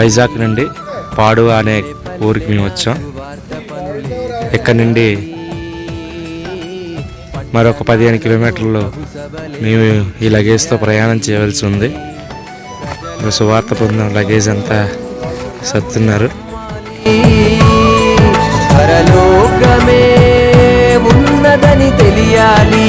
వైజాగ్ నుండి పాడు అనే ఊరికి మేము వచ్చాం. ఇక్కడ నుండి? మరొక పదిహేను కిలోమీటర్లు మేము ఈ లగేజ్తో ప్రయాణం చేయవలసి ఉంది. సువార్త పొందిన లగేజ్ అంతా సత్తున్నారు ఉన్నదని తెలియాలి.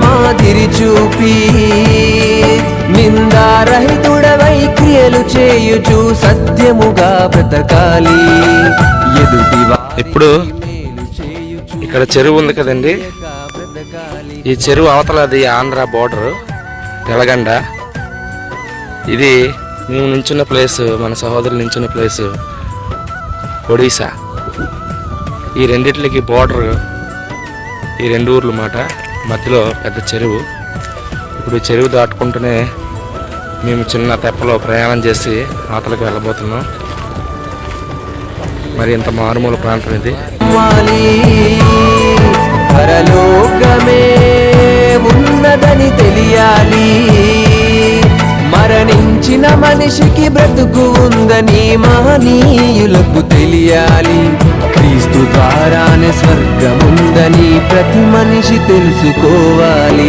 మాదిరి చూపి నిందారహితుడవై క్రియలు చేయుచు సత్యముగా బ్రతకాలి. ఇప్పుడు ఇక్కడ చెరువు ఉంది కదండి. ఈ చెరువు అవతలది ఆంధ్ర బోర్డర్ తెలగండ. ఇది మేము నించున్న ప్లేస్ మన సహోదరులు నించున్న ప్లేస్ ఒడిశా. ఈ రెండిట్లకి బోర్డర్ ఈ రెండు ఊర్లు మాట. మధ్యలో పెద్ద చెరువు. ఇప్పుడు ఈ చెరువు దాటుకుంటూనే మేము చిన్న తెప్పలో ప్రయాణం చేసి ఆతలకు వెళ్ళబోతున్నాం. మరి ఇంత మారుమూల ప్రాంతం ఇది. పరలోకమే ఉన్నదని తెలియాలి. మరణించిన మనిషికి బ్రతుకు ఉందని మహనీయులకు తెలియాలి. క్రీస్తు ద్వారానే స్వర్గముందని ప్రతి మనిషి తెలుసుకోవాలి.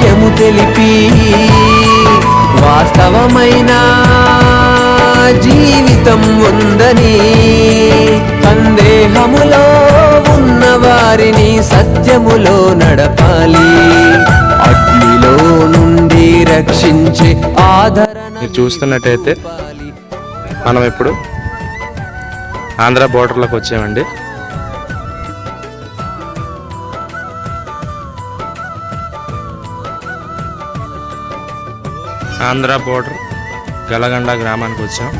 వాక్యము తెలిపి వాస్తవమైన జీవితం ఉందని సందేహములో ఉన్న వారిని సత్యములో నడపాలి. అగ్నిలో నుండి రక్షించే ఆదరణ మీరు చూస్తున్నట్టయితే మనం ఇప్పుడు ఆంధ్ర బోర్డర్లోకి వచ్చామండి. ఆంధ్ర బోర్డర్ గలగండ గ్రామానికి వచ్చాం.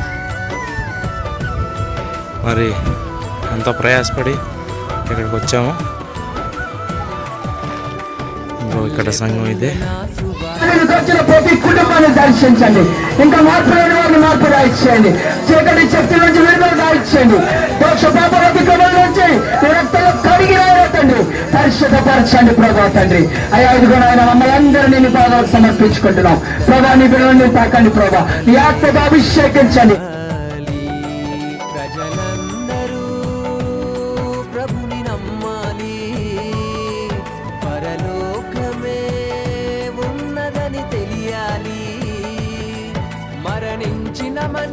మరి ఎంతో ప్రయాసపడి ఇక్కడికి వచ్చాము ఇదిగో ఇక్కడ సంఘం ఇదే. వచ్చిన ప్రతి కుటుంబాన్ని దర్శించండి. ఇంకా మార్పు లేని వారిని మార్పు దాయిచ్చేయండి. చీకటి శక్తి నుంచి విడుదల దాయిచ్చేయండి. దోష పాపల దిక్కుల నుంచి మీ రక్తంలో కడిగి రాయతండి పరిశుద్ధపరచండి ప్రభా తండ్రి. అయ్యా ఇది కూడా ఆయన మమ్మల్ని అందరినీ నీ పాదాలకు సమర్పించుకుంటున్నాం. ప్రభా నీ బిడ్డలని తాకండి ప్రభా. నీ ఆత్మతో అభిషేకించండి.